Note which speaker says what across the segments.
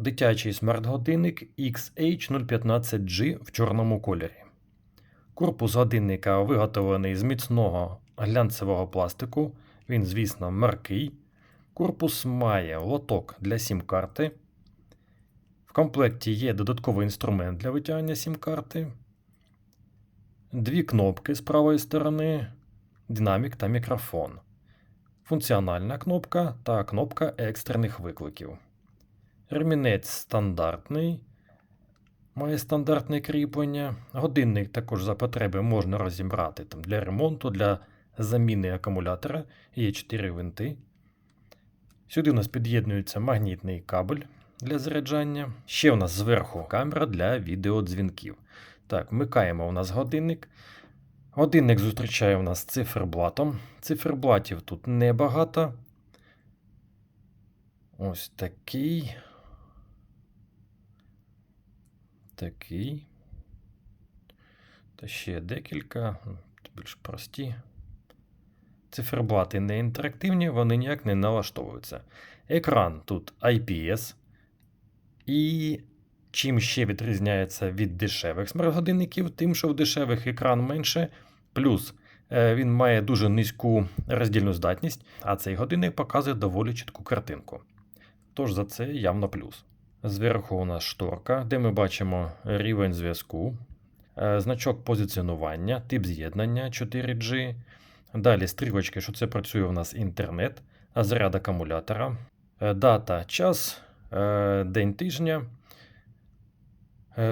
Speaker 1: Дитячий смарт-годинник XH015G в чорному кольорі. Корпус годинника виготовлений з міцного глянцевого пластику. Він, звісно, маркий. Корпус має лоток для сім-карти. В комплекті є додатковий інструмент для витягнення сім-карти. Дві кнопки з правої сторони, динамік та мікрофон. Функціональна кнопка та кнопка екстрених викликів. Ремінець стандартний, має стандартне кріплення. Годинник також за потреби можна розібрати там, для ремонту, для заміни акумулятора. Є 4 винти. Сюди у нас під'єднується магнітний кабель для заряджання. Ще у нас зверху камера для відеодзвінків. Так, вмикаємо у нас годинник. Годинник зустрічає у нас циферблатом. Циферблатів тут небагато. Ось такий. Такий. Та ще декілька, більш прості. Циферблати не інтерактивні, вони ніяк не налаштовуються. Екран тут IPS. І чим ще відрізняється від дешевих смарт-годинників, тим, що в дешевих екран менше, плюс е, він має дуже низьку роздільну здатність, а цей годинник показує доволі чітку картинку. Тож за це явно плюс. Зверху у нас шторка, де ми бачимо рівень зв'язку, е, значок позиціонування, тип з'єднання 4G. Далі стрілочки, що це працює у нас інтернет, заряд акумулятора, е, дата, час, е, день тижня.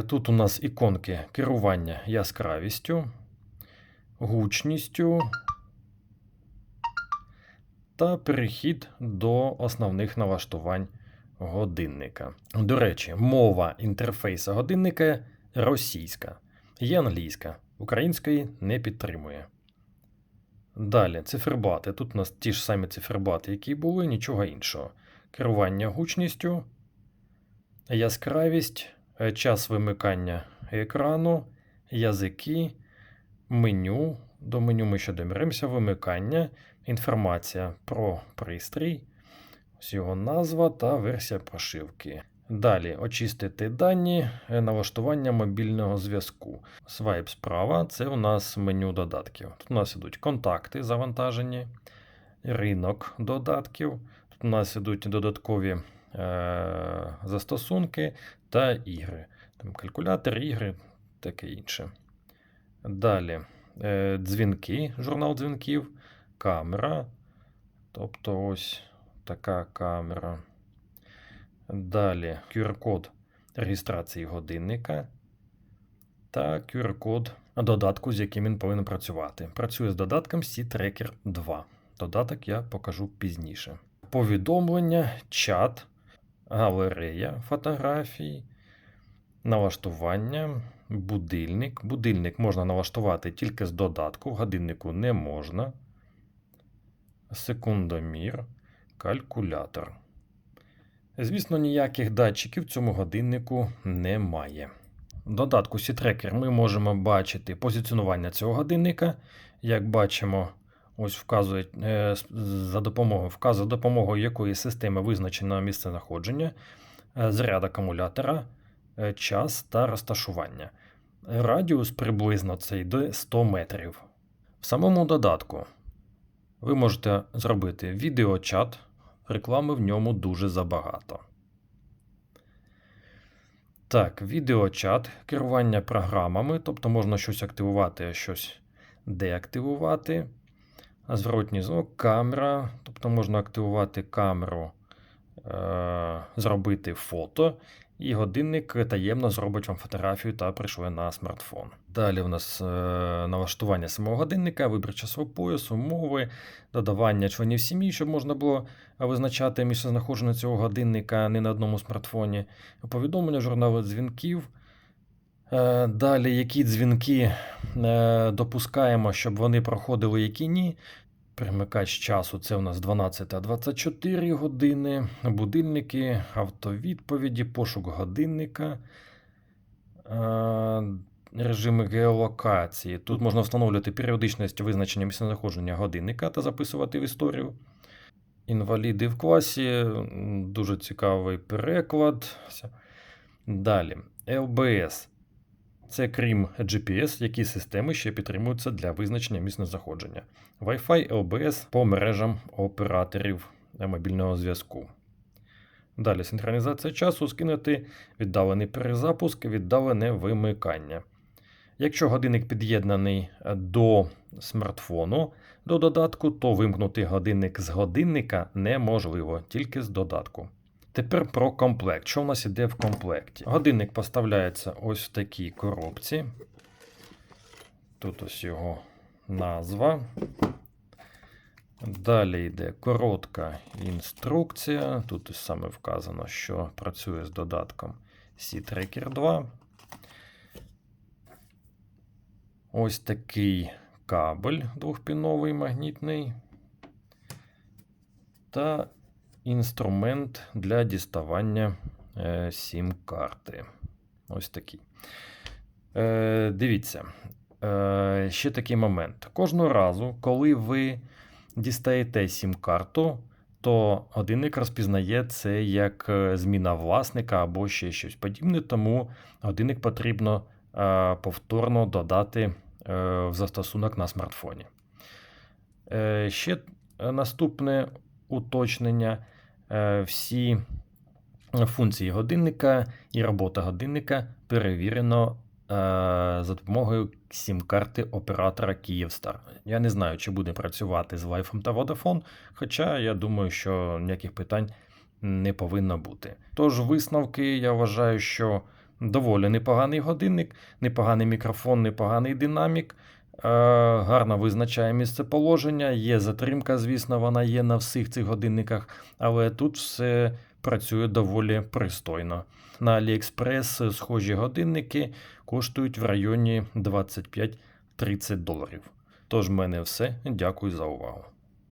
Speaker 1: Тут у нас іконки керування яскравістю, гучністю та перехід до основних налаштувань годинника. До речі, мова інтерфейсу годинника російська, є англійська, української не підтримує. Далі, циферблати. Тут у нас ті ж самі циферблати, які були, нічого іншого. Керування гучністю, яскравість, е, час вимикання екрану, язики, меню. До меню ми ще доберемося, вимикання, інформація про пристрій, ось його назва та версія прошивки. Далі очистити дані, е, налаштування мобільного зв'язку. Свайп справа це у нас меню додатків. Тут у нас ідуть контакти завантажені, ринок додатків. Тут у нас ідуть додаткові е- застосунки та ігри. Там Калькулятор, ігри, таке інше. Далі е- дзвінки, журнал дзвінків, камера. Тобто ось така камера. Далі QR-код реєстрації годинника та QR-код додатку, з яким він повинен працювати. Працює з додатком C-Tracker 2. Додаток я покажу пізніше. Повідомлення, чат, галерея фотографій, налаштування, будильник. Будильник можна налаштувати тільки з додатку, в годиннику не можна. Секундомір, калькулятор. Звісно, ніяких датчиків в цьому годиннику немає. В додатку C-Tracker ми можемо бачити позиціонування цього годинника. Як бачимо, ось вказує е, за допомогою вказує за допомогою якої системи визначено місце знаходження, е, заряд акумулятора, е, час та розташування. Радіус приблизно цей до 100 метрів. В самому додатку ви можете зробити відеочат. Реклами в ньому дуже забагато. Так, відеочат, керування програмами, тобто можна щось активувати, а щось деактивувати. Зворотній звук, камера, тобто можна активувати камеру, зробити фото, і годинник таємно зробить вам фотографію та пришле на смартфон. Далі у нас е- налаштування самого годинника, вибір часового поясу, мови, додавання членів сім'ї, щоб можна було визначати місцезнаходження цього годинника не на одному смартфоні, повідомлення, журнали дзвінків. Е, Далі, які дзвінки е, допускаємо, щоб вони проходили, які ні. Примикач часу це у нас 12-24 години. Будильники, автовідповіді, пошук годинника. Е, Режими геолокації. Тут можна встановлювати періодичність визначення місцезнаходження годинника та записувати в історію. Інваліди в класі. Дуже цікавий переклад. Далі. ЛБС. Це крім GPS, які системи ще підтримуються для визначення місцезнаходження. Wi-Fi LBS по мережам операторів мобільного зв'язку. Далі синхронізація часу, скинути віддалений перезапуск, віддалене вимикання. Якщо годинник під'єднаний до смартфону до додатку, то вимкнути годинник з годинника неможливо, тільки з додатку. Тепер про комплект. Що в нас іде в комплекті? Годинник поставляється ось в такій коробці. Тут ось його назва. Далі йде коротка інструкція. Тут ось саме вказано, що працює з додатком C-Tracker 2. Ось такий кабель двохпіновий магнітний. Та інструмент для діставання е, сім-карти. Ось такий. Е, дивіться, е, ще такий момент. Кожного разу, коли ви дістаєте сім-карту, то годинник розпізнає це як зміна власника або ще щось подібне, тому годинник потрібно повторно додати в застосунок на смартфоні. Ще наступне уточнення. Е, Всі функції годинника і робота годинника перевірено е, за допомогою сім-карти оператора Київстар. Я не знаю, чи буде працювати з Wi-Fi та Vodafone, хоча я думаю, що ніяких питань не повинно бути. Тож, висновки, я вважаю, що доволі непоганий годинник, непоганий мікрофон, непоганий динамік. Е, Гарно визначає місцеположення, є затримка, звісно, вона є на всіх цих годинниках, але тут все працює доволі пристойно. На AliExpress схожі годинники коштують в районі 25-30 доларів. Тож в мене все. Дякую за увагу.